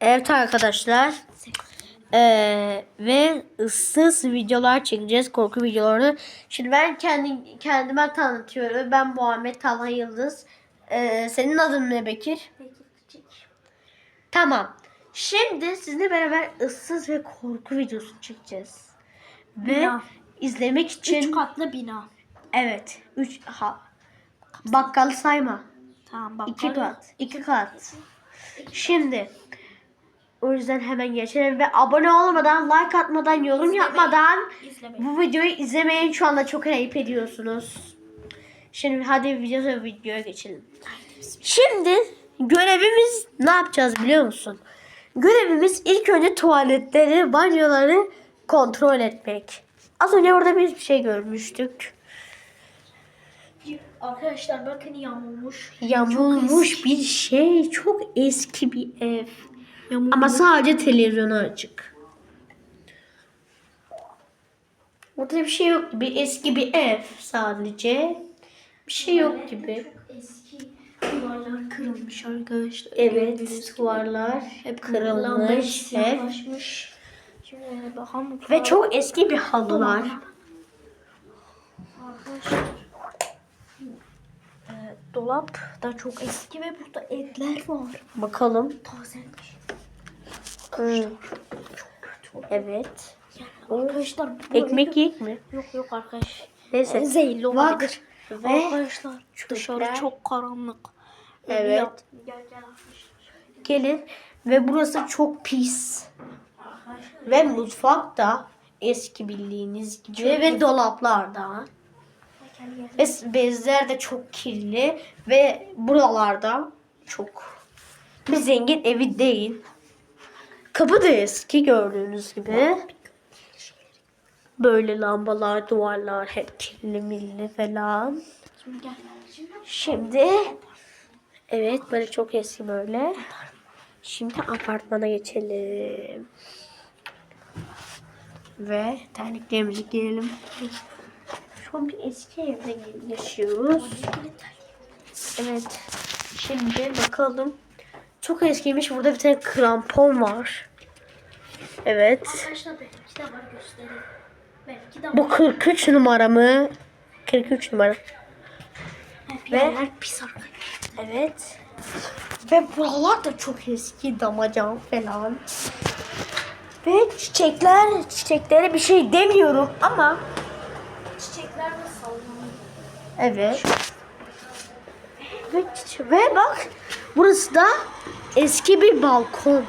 Evet arkadaşlar. Ee, ve ıssız videolar çekeceğiz. Korku videoları. Şimdi ben kendi, kendime tanıtıyorum. Ben Muhammed Talha Yıldız. Ee, senin adın ne Bekir? Tamam. Şimdi sizinle beraber ıssız ve korku videosu çekeceğiz. Ve Bina. izlemek için Üç katlı bina. evet 3 ha bakkalı sayma. Tamam bak. İki kat. iki kat. Şimdi o yüzden hemen geçelim ve abone olmadan, like atmadan, yorum İzlemeyin. yapmadan İzlemeyin. bu videoyu izlemeyin. Şu anda çok ayıp ediyorsunuz. Şimdi hadi video videoya geçelim. Şimdi görevimiz ne yapacağız biliyor musun? Görevimiz ilk önce tuvaletleri, banyoları kontrol etmek. Az önce orada bir şey görmüştük. Arkadaşlar bakın yağmurmuş. Yamulmuş bir şey. Çok eski bir ev. Yağmurmuş. Ama sadece televizyonu açık. Burada bir şey yok gibi. Eski bir ev sadece. Bir şey yok gibi. Eski duvarlar kırılmış arkadaşlar. Evet, duvarlar hep kırılmış. Hep. Hep. Şimdi bakalım. Ve çok eski bir halılar. Ee, dolap da çok eski ve burada etler var. Bakalım. Tazemiş. Hmm. Evet. Yani arkadaşlar bu Ekmek yiyek mi? Yok yok arkadaş. Neyse. Zehirli Bak. olabilir. Ve Arkadaşlar dışarı çöpler. çok karanlık. Evet. Yat- Gel gel arkadaşlar. gelin ve burası çok pis. Ve mutfak da eski bildiğiniz gibi ve dolaplar da. Gel gel. Ve bezler de çok kirli ve buralarda çok bir zengin evi değil. Kapı da eski gördüğünüz gibi. Böyle lambalar, duvarlar hep kirli milli falan. Şimdi evet böyle çok eski böyle. Şimdi apartmana geçelim. Ve terliklerimizi giyelim. Şu an bir eski evde yaşıyoruz. Evet. Şimdi bakalım. Çok eskiymiş. Burada bir tane krampon var. Evet. Arkadaşlar belki de var göstereyim. Belki de var. Bu 43 numara mı? 43 numara. Ve- pis arkadaşlar. Evet. Ve buralar da çok eski damacan falan. Ve çiçekler, çiçeklere bir şey demiyorum ama Çiçekler de sallanıyor. evet. Ve, çiçe- ve bak burası da eski bir balkon.